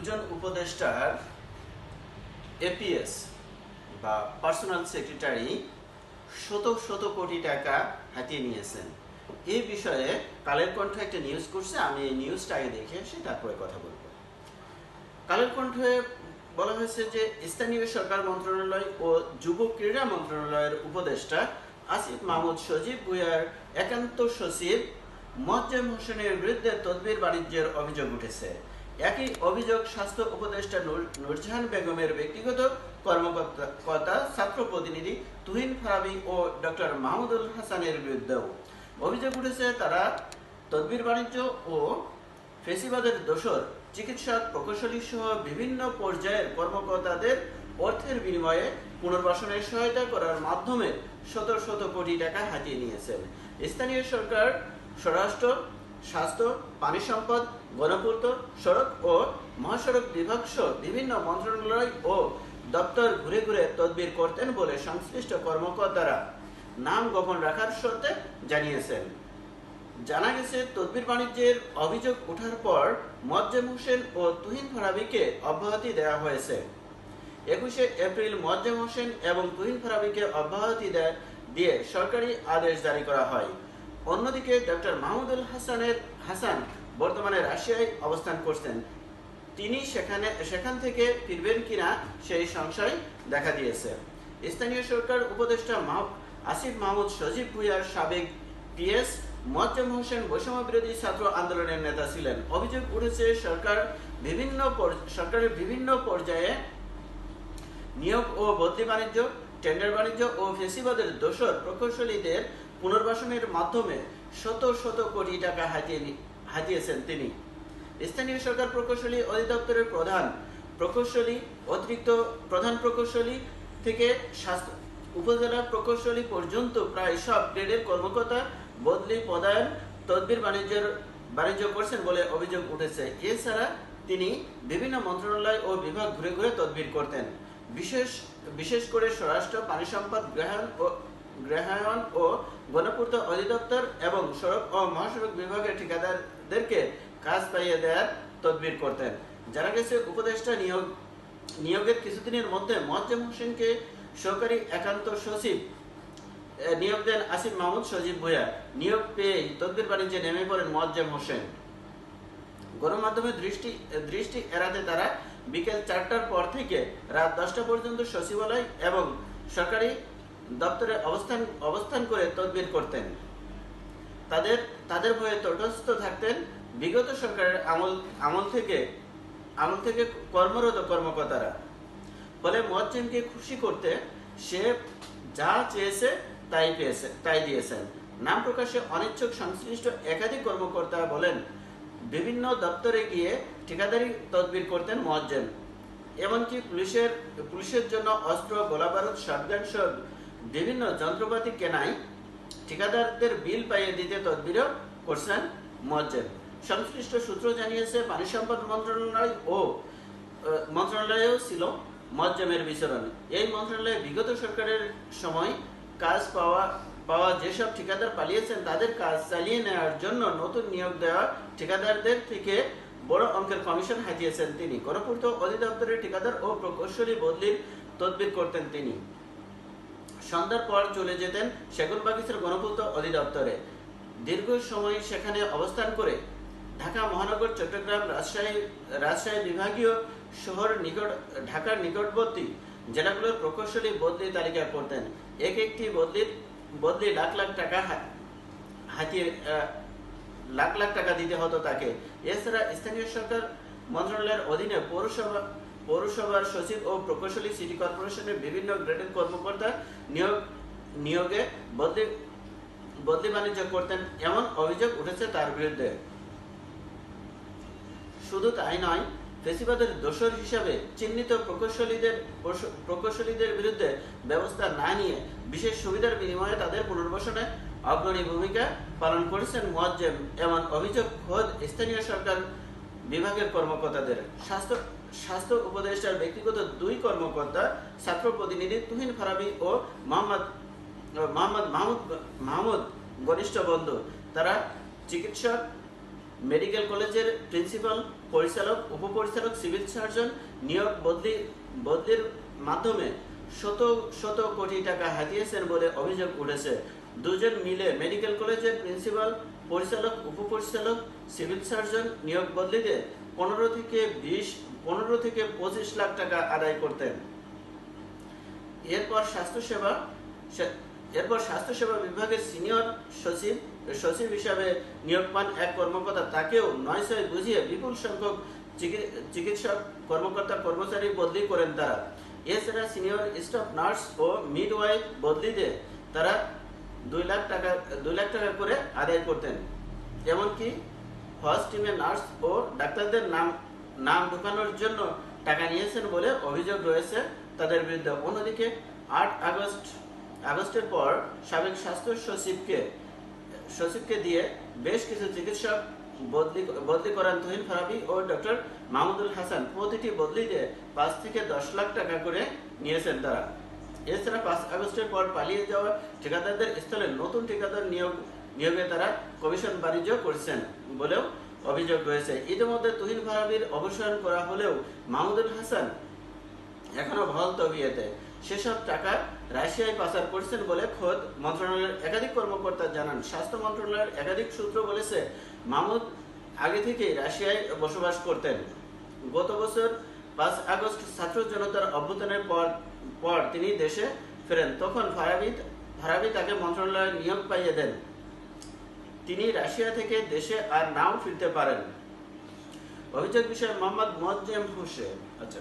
দুজন উপদেষ্টার এপিএস বা পার্সোনাল সেক্রেটারি শত শত কোটি টাকা হাতিয়ে নিয়েছেন। এই বিষয়ে কালের কণ্ঠ একটা নিউজ করছে, আমি এই নিউজটা আগে দেখে এসে তারপরে কথা বলব। কালের কণ্ঠে বলা হয়েছে যে স্থানীয় সরকার মন্ত্রণালয় ও যুব ক্রীড়া মন্ত্রণালয়ের উপদেষ্টা আসিফ মাহমুদ সজীব ভুইয়ার একান্ত সচিব মোয়াজ্জেম হোসেনের বিরুদ্ধে তদবির বাণিজ্যের অভিযোগ উঠেছে। একই অভিযোগ স্বাস্থ্য উপদেষ্টা নূর- নূরজাহান বেগমের ব্যক্তিগত কর্মকর্তা ছাত্র প্রতিনিধি তুহিন ফারাবি ও ডক্টর মাহমুদুল হাসানের বিরুদ্ধেও। অভিযোগ উঠেছে তারা তদবির বাণিজ্য ও ফেসিবাদের দোসর চিকিৎসক প্রকৌশলী সহ বিভিন্ন পর্যায়ের কর্মকর্তাদের অর্থের বিনিময়ে পুনর্বাসনের সহায়তা করার মাধ্যমে শত শত কোটি টাকা হাতিয়ে নিয়েছেন। স্থানীয় সরকার, স্বরাষ্ট্র স্বাস্থ্য, পানি সম্পদ গণপূর্ত সড়ক ও মহাসড়ক বিভাগ সহ বিভিন্ন মন্ত্রণালয় ও দপ্তর ঘুরে ঘুরে তদবির করতেন বলে সংশ্লিষ্ট কর্মকর্তারা নাম গোপন রাখার শর্তে জানিয়েছেন। জানা গেছে, তদবির বাণিজ্যের অভিযোগ ওঠার পর মোয়াজ্জেম হোসেন ও তুহিন ফারাবিকে অব্যাহতি দেওয়া হয়েছে। একুশে এপ্রিল মোয়াজ্জেম হোসেন এবং তুহিন ফারাবিকে অব্যাহতি দেয় দিয়ে সরকারি আদেশ জারি করা হয়। অন্যদিকে ডক্টর মাহমুদুল হাসানের হাসান বর্তমানে রাশিয়ায় অবস্থান করছেন। তিনি সেখানে, সেখান থেকে ফিরবেন কিনা সেই সংশয় দেখা দিয়েছে। স্থানীয় সরকার উপদেষ্টা আসিফ মাহমুদ সজীব ভুইয়ার সাবেক পিএস মোয়াজ্জেম হোসেন বৈষম্য বিরোধী ছাত্র আন্দোলনের নেতা ছিলেন। অভিযোগ উঠেছে, সরকার বিভিন্ন সরকারের বিভিন্ন পর্যায়ে নিয়োগ ও বদলি বাণিজ্য, টেন্ডার বাণিজ্য ও ফেসিবাদের দোসর প্রকৌশলীদের পুনর্বাসনের মাধ্যমে শত শত কোটি টাকা হাতিয়ে হাতিয়েছেন তিনি। স্থানীয় সরকার প্রকৌশলী অধিদপ্তরের প্রধান প্রকৌশলী, অতিরিক্ত প্রধান প্রকৌশলী থেকে স্বাস্থ্য উপজেলা প্রকৌশলী পর্যন্ত প্রায় সব গ্রেডের কর্মকর্তা বদলি পদায়ন, তদবির বাণিজ্যের বাণিজ্য করছেন বলে অভিযোগ উঠেছে। এছাড়া তিনি বিভিন্ন মন্ত্রণালয় ও বিভাগ ঘুরে ঘুরে তদবির করতেন। বিশেষ বিশেষ করে স্বরাষ্ট্র, পানি সম্পদ, গ্রহায়ণ ও গ্রহায়ণ ও গণপূর্ত অধিদপ্তর এবং সড়ক ও মহাসড়ক বিভাগের ঠিকাদারদেরকে কাজ পাইয়ে দেওয়ার তদবির করতেন। জানা গেছে, উপদেষ্টা নিয়োগ, নিয়োগের কিছুদিনের মধ্যে মোয়াজ্জেম হোসেনকে সহকারী একান্ত সচিব নিয়োগ দেন আসিফ মাহমুদ সজীব ভুয়া নিয়োগ পেয়ে তদবির বাণিজ্যে নেমে পড়েন মোয়াজ্জেম হোসেন। গণমাধ্যমের দৃষ্টি দৃষ্টি এড়াতে তারা বিকেল চারটার পর থেকে রাত দশটা পর্যন্ত সচিবালয় এবং সরকারি দপ্তরে অবস্থান অবস্থান করে তদবির করতেন। তাদের তাদের ভয়ে তটস্থ থাকতেন। বিগত সরকারের আমল আমল থেকে আমল থেকে কর্মরত কর্মকর্তারা। ফলে মোয়াজ্জেমকে খুশি করতে সে যা চেয়েছে তাই পেয়েছে, তাই দিয়েছেন। নাম প্রকাশে অনিচ্ছুক সংশ্লিষ্ট একাধিক কর্মকর্তা বলেন, বিভিন্ন দপ্তরে গিয়ে ঠিকাদারি তদবির করতেন মোয়াজ্জেম এমনকি পুলিশের পুলিশের জন্য অস্ত্র, গোলাবারুদ, শটগান সহ বিভিন্ন যন্ত্রপাতি কেনায় ঠিকাদারদের বিল পাইয়ে দিতে তদবিরও করছেন মোয়াজ্জেম। সংশ্লিষ্ট সূত্র জানিয়েছে, পানি সম্পদ মন্ত্রণালয় ও মন্ত্রণালয়েও ছিল মোয়াজ্জেমের বিচরণ। এই মন্ত্রণালয়ে বিগত সরকারের সময় কাজ পাওয়া পাওয়া যেসব ঠিকাদার পালিয়েছেন, তাদের কাজ চালিয়ে নেওয়ার জন্য নতুন নিয়োগ দেওয়া ঠিকাদারদের থেকে বড় অঙ্কের কমিশন হাতিয়েছেন তিনি। গণপূর্ত অধিদপ্তরের ঠিকাদার ও প্রকৌশলী বদলির তদবির করতেন তিনি। সন্ধ্যার পর চলে যেতেন সেগুনবাগিচার গণপূর্ত অধিদপ্তরে। দীর্ঘ সময় সেখানে অবস্থান করে ঢাকা মহানগর চট্টগ্রাম রাজশাহী রাজশাহী বিভাগীয় শহর নিকট, ঢাকার নিকটবর্তী জেলাগুলোর প্রকৌশলী বদলি তালিকা করতেন। এক একটি বদলির, বদলি লাখ লাখ টাকা হাতিয়ে লাখ লাখ টাকা দিতে হতো তাকে। এছাড়া স্থানীয় সরকার মন্ত্রণালয়ের অধীনে পৌরসভা পৌরসভার সচিব ও প্রকৌশলী সিটি কর্পোরেশনের বিভিন্ন গ্রেডের কর্মকর্তা নিয়োগ, নিয়োগে বদলি বদলি বাণিজ্য করতেন এমন অভিযোগ উঠেছে তার বিরুদ্ধে। শুধু তাই নয়, ফেসিবাদের দোষর হিসাবে চিহ্নিত প্রকৌশলীদের প্রকৌশলীদের বিরুদ্ধে ব্যবস্থা না নিয়ে বিশেষ সুবিধার বিনিময়ে তাদের পুনর্বাসনে অগ্রণী ভূমিকা পালন করেছেন মোয়াজ্জেম, এমন অভিযোগ খোদ স্থানীয় সরকার বিভাগের কর্মকর্তাদের। স্বাস্থ্য স্বাস্থ্য উপদেষ্টার ব্যক্তিগত দুই কর্মকর্তা, ছাত্র প্রতিনিধি তুহিন ফারাবি ও মোহাম্মদ মোহাম্মদ মাহমুদ মাহমুদ ঘনিষ্ঠ বন্ধু। তারা চিকিৎসক, মেডিকেল কলেজের প্রিন্সিপাল, পরিচালক, উপপরিচালক, সিভিল সার্জন, নিয়োগ বদলি, বদলির মাধ্যমে শত শত কোটি টাকা হাতিয়েছেন বলে অভিযোগ উঠেছে। দুজন মিলে মেডিকেল কলেজের প্রিন্সিপাল, পরিচালক, উপপরিচালক, সিভিল সার্জন নিয়োগ বদলিতে পনেরো থেকে বিশ পনেরো থেকে পঁচিশ লাখ টাকা আদায় করতেন। এরপর স্বাস্থ্যসেবা এরপর স্বাস্থ্যসেবা বিভাগের সিনিয়র সচিব সচিব হিসাবে নিয়োগ পান এক কর্মকর্তা। তাকেও নয় ছয় বুঝিয়ে বিপুল সংখ্যক চিকিৎসক, কর্মকর্তা, কর্মচারী বদলি করেন তারা। এছাড়া সিনিয়র স্টাফ, নার্স ও মিডওয়াইফ বদলিতে তারা দুই লাখ টাকা, দুই লাখ টাকা করে আদায় করতেন। এমনকি ফার্স্ট টিমের নার্স ও ডাক্তারদের নাম নাম ঢোকানোর জন্য টাকা নিয়েছেন বলে অভিযোগ রয়েছে তাদের বিরুদ্ধে। অন্যদিকে আট আগস্ট, আগস্টের পর সাবেক স্বাস্থ্য সচিবকে সচিবকে দিয়ে বেশ কিছু চিকিৎসক বদলি বদলি করান তহিন ফারাবি ও ডক্টর মাহমুদুল হাসান। প্রতিটি বদলিতে পাঁচ থেকে দশ লাখ টাকা করে নিয়েছেন তারা। এছাড়া পাঁচ আগস্টের পর পালিয়ে যাওয়া ঠিকাদারদের স্থলে নতুন ঠিকাদার নিয়োগ, নিয়োগে তারা কমিশন বাণিজ্য করছেন বলেও অভিযোগ রয়েছে। ইতিমধ্যে তুহিন ফারাবির অবসান করা হলেও মাহমুদুল হাসান এখনও বহাল তবিয়েতে। সেসব টাকা রাশিয়ায় পাচার করছেন বলে খোদ মন্ত্রণালয়ের একাধিক কর্মকর্তা জানান। স্বাস্থ্য মন্ত্রণালয়ের একাধিক সূত্র বলেছে, মাহমুদ আগে থেকেই রাশিয়ায় বসবাস করতেন। গত বছর পাঁচ আগস্ট ছাত্র জনতার অভ্যুত্থানের পর পর তিনি দেশে ফেরেন। তখন ফারাবি ফারাবি তাকে মন্ত্রণালয়ের নিয়োগ পাইয়ে দেন। তিনি রাশিয়া থেকে দেশে আর নাও ফিরতে পারেন অভিযোগ বিষয়ে মোহাম্মদ মোয়াজ্জেম হোসেন। আচ্ছা।